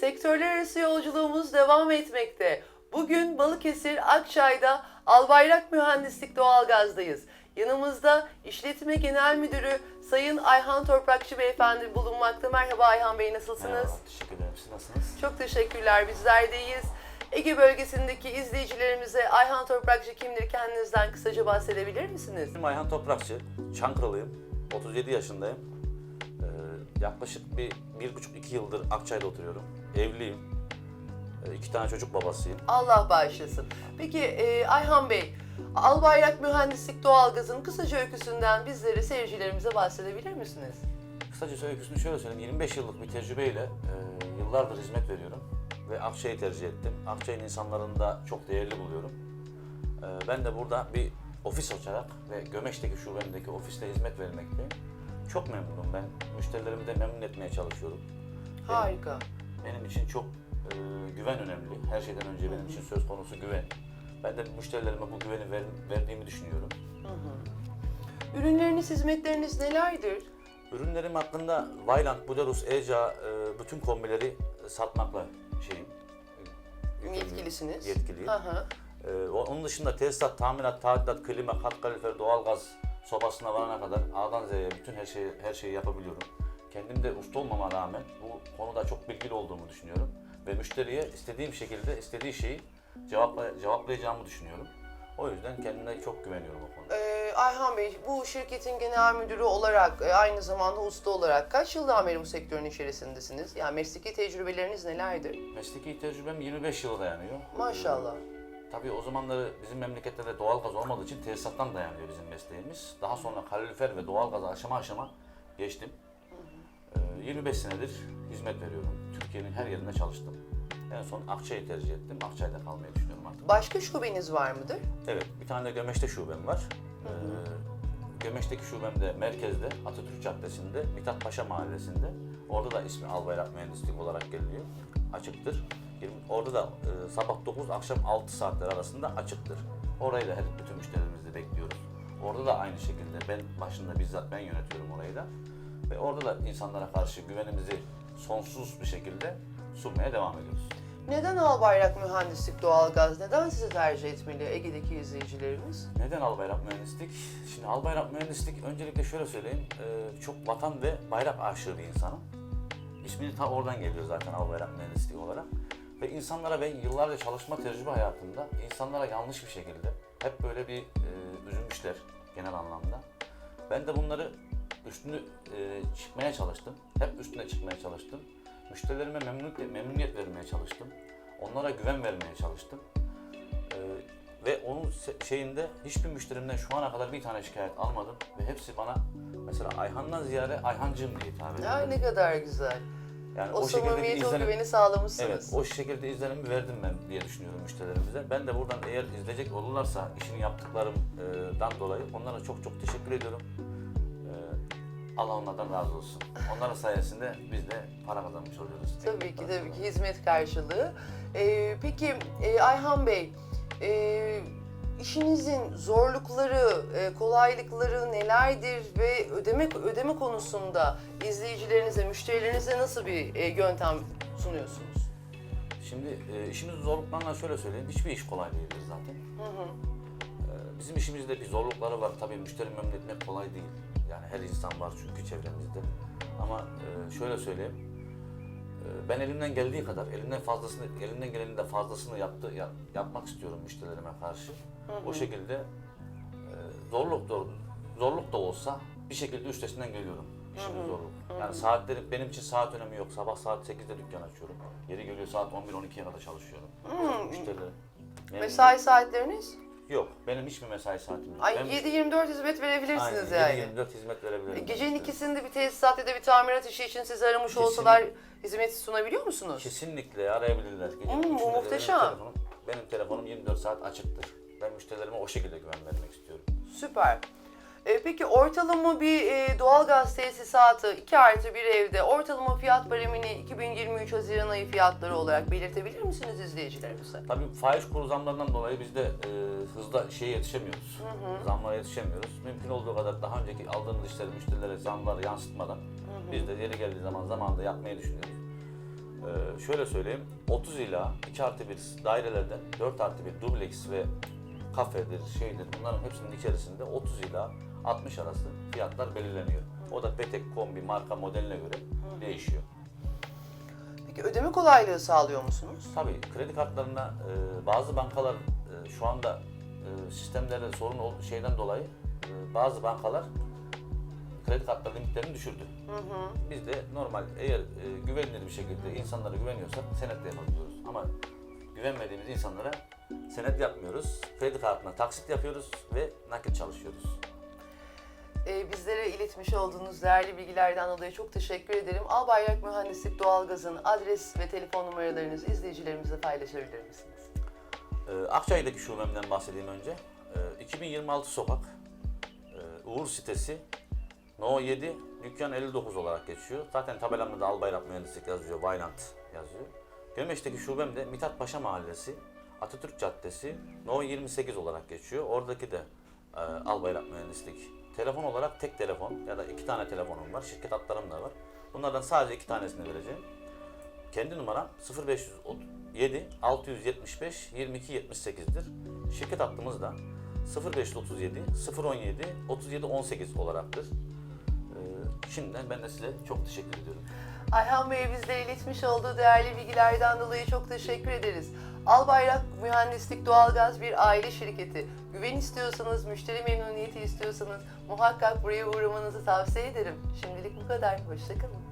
Sektörler arası yolculuğumuz devam etmekte. Bugün Balıkesir Akçay'da Albayrak Mühendislik Doğalgaz'dayız. Yanımızda İşletme Genel Müdürü Sayın Ayhan Toprakçı Beyefendi bulunmakta. Merhaba Ayhan Bey nasılsınız? Merhaba, teşekkür ederim. Siz nasılsınız? Çok teşekkürler bizler deyiz. Ege bölgesindeki izleyicilerimize Ayhan Toprakçı kimdir kendinizden kısaca bahsedebilir misiniz? İsmim Ayhan Toprakçı, Çankırılıyım. 37 yaşındayım. Yaklaşık bir, bir buçuk iki yıldır Akçay'da oturuyorum. Evliyim. Ee, iki tane çocuk babasıyım. Allah bağışlasın. Peki e, Ayhan Bey, Albayrak Mühendislik Doğalgaz'ın kısaca öyküsünden bizlere, seyircilerimize bahsedebilir misiniz? Kısaca öyküsünü şöyle söyleyeyim. 25 yıllık bir tecrübeyle e, yıllardır hizmet veriyorum. Ve Akçay'ı tercih ettim. Akçay'ın insanlarını da çok değerli buluyorum. Ee, ben de burada bir ofis açarak ve Gömeş'teki şubemdeki ofiste hizmet vermekteyim. Çok memnunum ben. Müşterilerimi de memnun etmeye çalışıyorum. Harika. Benim için çok e, güven önemli. Her şeyden önce benim için söz konusu güven. Ben de müşterilerime bu güveni ver- verdiğimi düşünüyorum. Ürünleriniz, hizmetleriniz nelerdir? Ürünlerim hakkında Vayland, Buderus, Eca e, bütün kombileri satmakla şeyim. e, Yetkilisiniz. Yetkiliyim. Hı hı. E, onun dışında tesisat, tamirat, tadilat, klima, kat kalifer, doğalgaz sobasına varana kadar A'dan Z'ye bütün her şeyi, her şeyi yapabiliyorum. Kendim de usta olmama rağmen bu konuda çok bilgili olduğumu düşünüyorum. Ve müşteriye istediğim şekilde istediği şeyi cevapla, cevaplayacağımı düşünüyorum. O yüzden kendime çok güveniyorum o konuda. Ee, Ayhan Bey, bu şirketin genel müdürü olarak, e, aynı zamanda usta olarak kaç yıldan beri bu sektörün içerisindesiniz? Yani mesleki tecrübeleriniz nelerdir? Mesleki tecrübem 25 yıla dayanıyor. Maşallah. Tabii o zamanları bizim memlekette de doğalgaz olmadığı için tesisattan dayanıyor bizim mesleğimiz. Daha sonra kalorifer ve doğalgaza aşama aşama geçtim. Ee, 25 senedir hizmet veriyorum. Türkiye'nin her yerinde çalıştım. En son Akçay'ı tercih ettim. Akçay'da kalmayı düşünüyorum artık. Başka şubeniz var mıdır? Evet, bir tane de Gömeş'te şubem var. Ee, Gömeş'teki şubem de merkezde, Atatürk Caddesi'nde, Mithat Paşa Mahallesi'nde. Orada da ismi Albayrak Mühendislik olarak geliniyor. Açıktır. Orada da e, sabah 9, akşam 6 saatler arasında açıktır. Orayı da her bütün müşterilerimizi bekliyoruz. Orada da aynı şekilde ben başında bizzat ben yönetiyorum orayı da. Ve orada da insanlara karşı güvenimizi sonsuz bir şekilde sunmaya devam ediyoruz. Neden Albayrak Mühendislik Doğalgaz? Neden sizi tercih etmeli Ege'deki izleyicilerimiz? Neden Albayrak Mühendislik? Şimdi Albayrak Mühendislik öncelikle şöyle söyleyeyim. e, çok vatan ve bayrak aşığı bir insanım. İsmini ta oradan geliyor zaten Albayrak Mühendislik olarak. Ve insanlara ben yıllarca çalışma tecrübe hayatımda insanlara yanlış bir şekilde hep böyle bir e, üzülmüşler genel anlamda. Ben de bunları üstünü e, çıkmaya çalıştım. Hep üstüne çıkmaya çalıştım. Müşterilerime memnuniyet, memnuniyet vermeye çalıştım. Onlara güven vermeye çalıştım. Ee, ve onun şeyinde hiçbir müşterimden şu ana kadar bir tane şikayet almadım ve hepsi bana mesela Ayhan'dan ziyade Ayhancığım diye hitap ediyor. Ne kadar güzel. Yani O, şekilde o izlenim- güveni sağlamışsınız. Evet, o şekilde izlenimi verdim ben diye düşünüyorum müşterilerimize. Ben de buradan eğer izleyecek olurlarsa işini yaptıklarımdan dolayı onlara çok çok teşekkür ediyorum. Ee, Allah onlardan razı olsun. Onların sayesinde biz de para kazanmış oluyoruz. Tabii ki tabii ki hizmet karşılığı. Ee, peki e, Ayhan Bey, e, işinizin zorlukları, e, kolaylıkları nelerdir ve ödeme ödeme konusunda izleyicilerinize, müşterilerinize nasıl bir e, yöntem sunuyorsunuz? Şimdi e, işimizin zorluklarından şöyle söyleyeyim. Hiçbir iş kolay değildir zaten. E, bizim işimizde bir zorlukları var. Tabii müşteri memnun etmek kolay değil. Yani her insan var çünkü çevremizde. Ama şöyle söyleyeyim. E, ben elimden geldiği kadar, elimden fazlasını, elimden gelenin de fazlasını yaptı, yap- yapmak istiyorum müşterilerime karşı. O şekilde e, zorluk da, zorluk da olsa bir şekilde üstesinden geliyorum. İşimin zorluk. Yani saatleri benim için saat önemi yok. Sabah saat 8'de dükkan açıyorum. Yeri geliyor saat 11-12'ye kadar çalışıyorum. Müşterilerim. Memnun- Mesai saatleriniz? Yok. Benim hiçbir mesai saatim yok. Ay Ben- 7-24 hizmet verebilirsiniz Aynen, yani. 7-24 hizmet verebilirim. Gecenin ikisinde bir tesisat ya da bir tamirat işi için sizi aramış Kesinlikle. olsalar hizmeti sunabiliyor musunuz? Kesinlikle arayabilirler. Gece Hmm, üçünde de muhteşem. Benim telefonum, benim telefonum 24 saat açıktır. Ben müşterilerime o şekilde güven vermek istiyorum. Süper. E, peki ortalama bir e, doğalgaz tesisatı 2 artı bir evde ortalama fiyat baremini 2023 Haziran ayı fiyatları olarak belirtebilir misiniz izleyicilerimize? Tabii faiz kuru zamlarından dolayı biz de e, hızla şeye yetişemiyoruz. Zamlara yetişemiyoruz. Mümkün olduğu kadar daha önceki aldığımız işleri müşterilere zamları yansıtmadan biz de yeri geldiği zaman zamanında yapmayı düşünüyoruz. E, şöyle söyleyeyim, 30 ila 2 artı 1 dairelerden 4 artı 1 dubleks ve kafedir, şeydir bunların hepsinin içerisinde 30 ila 60 arası fiyatlar belirleniyor. O da Petek kombi marka modeline göre değişiyor. Peki ödeme kolaylığı sağlıyor musunuz? Tabii kredi kartlarına e, bazı bankalar e, şu anda e, sistemlerde sorun olduğu şeyden dolayı e, bazı bankalar kredi kartları limitlerini düşürdü. Biz de normal eğer e, güvenilir bir şekilde insanlara güveniyorsak senetle yapabiliyoruz. Ama güvenmediğimiz insanlara senet yapmıyoruz. Kredi kartına taksit yapıyoruz ve nakit çalışıyoruz. Ee, bizlere iletmiş olduğunuz değerli bilgilerden dolayı çok teşekkür ederim. Albayrak Mühendislik Doğalgaz'ın adres ve telefon numaralarınızı izleyicilerimizle paylaşabilir misiniz? Ee, Akçay'daki şubemden bahsedeyim önce. Ee, 2026 sokak, e, Uğur sitesi, No 7, dükkan 59 olarak geçiyor. Zaten tabelamda da Albayrak Mühendislik yazıyor, Vaynant yazıyor. Gömeş'teki şubem de Mithat Paşa Mahallesi, Atatürk Caddesi, No 28 olarak geçiyor. Oradaki de e, Albayrak Mühendislik. Telefon olarak tek telefon ya da iki tane telefonum var, şirket hatlarım da var. Bunlardan sadece iki tanesini vereceğim. Kendi numaram 0537 675 22 78'dir. Şirket hattımız da 0537 017 37 18 olaraktır. Ee, şimdiden ben de size çok teşekkür ediyorum. Ayhan Bey bizlere iletmiş olduğu değerli bilgilerden dolayı çok teşekkür ederiz. Albayrak Mühendislik Doğalgaz bir aile şirketi. Güven istiyorsanız, müşteri memnuniyeti istiyorsanız muhakkak buraya uğramanızı tavsiye ederim. Şimdilik bu kadar. Hoşçakalın.